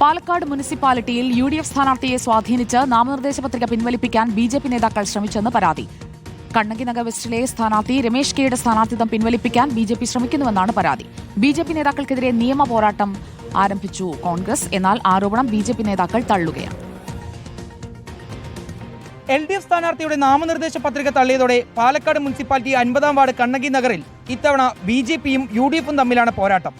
പാലക്കാട് മുനിസിപ്പാലിറ്റിയിൽ U D F സ്ഥാനാർത്ഥിയെ സ്വാധീനിച്ച് നാമനിർദ്ദേശ പത്രിക പിൻവലിപ്പിക്കാൻ ബി ജെ പി നേതാക്കൾ ശ്രമിച്ചെന്ന് പരാതി. കണ്ണകി നഗർ വെസ്റ്റിലെ സ്ഥാനാർത്ഥി രമേശ് കെയുടെ സ്ഥാനാർത്ഥിത്വം പിൻവലിപ്പിക്കാൻ ബി ജെ പി ശ്രമിക്കുന്നുവെന്നാണ് പരാതി. ബി ജെ പി നേതാക്കൾക്കെതിരെ നിയമ പോരാട്ടം ആരംഭിച്ചു കോൺഗ്രസ്. എന്നാൽ ആരോപണം ബി ജെ പി നേതാക്കൾ തള്ളുകയാണ്. എൽ ഡി എഫ് സ്ഥാനാർത്ഥിയുടെ നാമനിർദ്ദേശ പത്രിക തള്ളിയതോടെ പാലക്കാട് മുനിസിപ്പാലിറ്റി അൻപതാം വാർഡ് കണ്ണകി നഗറിൽ ഇത്തവണ ബി ജെ പിയും യു ഡി എഫും തമ്മിലാണ് പോരാട്ടം.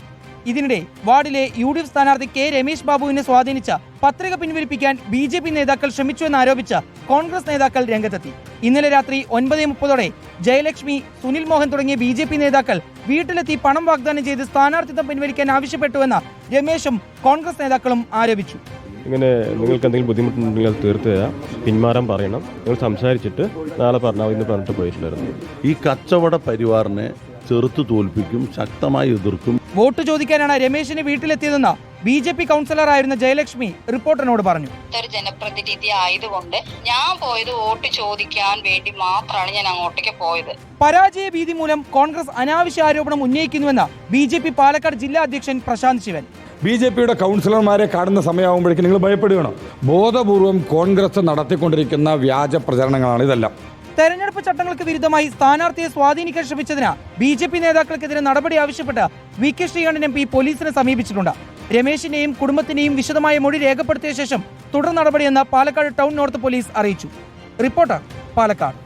ഇതിനിടെ വാർഡിലെ യു ഡി എഫ് സ്ഥാനാർത്ഥി കെ രമേശ് ബാബുവിനെ സ്വാധീനിച്ച പത്രിക പിൻവലിപ്പിക്കാൻ ബി ജെ പി നേതാക്കൾ ശ്രമിച്ചുവെന്നാരോപിച്ച് കോൺഗ്രസ് നേതാക്കൾ രംഗത്തെത്തി. ഇന്നലെ രാത്രി ഒൻപത് മുപ്പതോടെ ജയലക്ഷ്മി സുനിൽ മോഹൻ തുടങ്ങിയ ബി ജെ പി നേതാക്കൾ വീട്ടിലെത്തി പണം വാഗ്ദാനം ചെയ്ത് സ്ഥാനാർത്ഥിത്വം പിൻവലിക്കാൻ ആവശ്യപ്പെട്ടുവെന്ന് രമേശും കോൺഗ്രസ് നേതാക്കളും ആരോപിച്ചു. ഇങ്ങനെ നിങ്ങൾക്ക് എന്തെങ്കിലും ബുദ്ധിമുട്ടുണ്ടെങ്കിൽ അത് തീർത്ത് തരാം. പിന്മാറാൻ പറയണം. നിങ്ങൾ സംസാരിച്ചിട്ട് നാളെ പറഞ്ഞാൽ ഇന്ന് പറഞ്ഞിട്ട് പോയിട്ടുണ്ടായിരുന്നു ഈ കച്ചവട പരിവാറിനെ ചെറുത്തു തോൽപ്പിക്കും ശക്തമായി എതിർക്കും വോട്ട് ചോദിക്കാനാണ് രമേശിന് വീട്ടിലെത്തിയതെന്ന് ബി ജെ പി കൗൺസിലറായിരുന്ന ജയലക്ഷ്മി റിപ്പോർട്ടറിനോട് പറഞ്ഞു. ഒരു ജനപ്രതിനിധി ആയതുകൊണ്ട് ഞാൻ പോയത് വോട്ട് ചോദിക്കാൻ വേണ്ടി മാത്രമാണ് ഞാൻ അങ്ങോട്ടേക്ക് പോയത്. പരാജയ ഭീതി മൂലം കോൺഗ്രസ് അനാവശ്യ ആരോപണം ഉന്നയിക്കുന്നുവെന്ന് ബി ജെ പി പാലക്കാട് ജില്ലാ അധ്യക്ഷൻ പ്രശാന്ത് ശിവൻ. ബി ജെ പിയുടെ കൗൺസിലർമാരെ കാണുന്ന സമയമാകുമ്പോഴേക്കും നിങ്ങൾ ഭയപ്പെടുകയാണ്? ബോധപൂർവം കോൺഗ്രസ് നടത്തിക്കൊണ്ടിരിക്കുന്ന വ്യാജ പ്രചരണങ്ങളാണ് ഇതെല്ലാം. തെരഞ്ഞെടുപ്പ് ചട്ടങ്ങൾക്ക് വിരുദ്ധമായി സ്ഥാനാർത്ഥിയെ സ്വാധീനിക്കാൻ ശ്രമിച്ചതിന് ബി ജെ പി നേതാക്കൾക്കെതിരെ നടപടി ആവശ്യപ്പെട്ട് V K Sreekandan M P പോലീസിനെ സമീപിച്ചിട്ടുണ്ട്. രമേശിന്റെയും കുടുംബത്തിന്റെയും വിശദമായ മൊഴി രേഖപ്പെടുത്തിയ ശേഷം തുടർ നടപടിയെന്ന് പാലക്കാട് ടൗൺ നോർത്ത് പോലീസ് അറിയിച്ചു. റിപ്പോർട്ടർ പാലക്കാട്.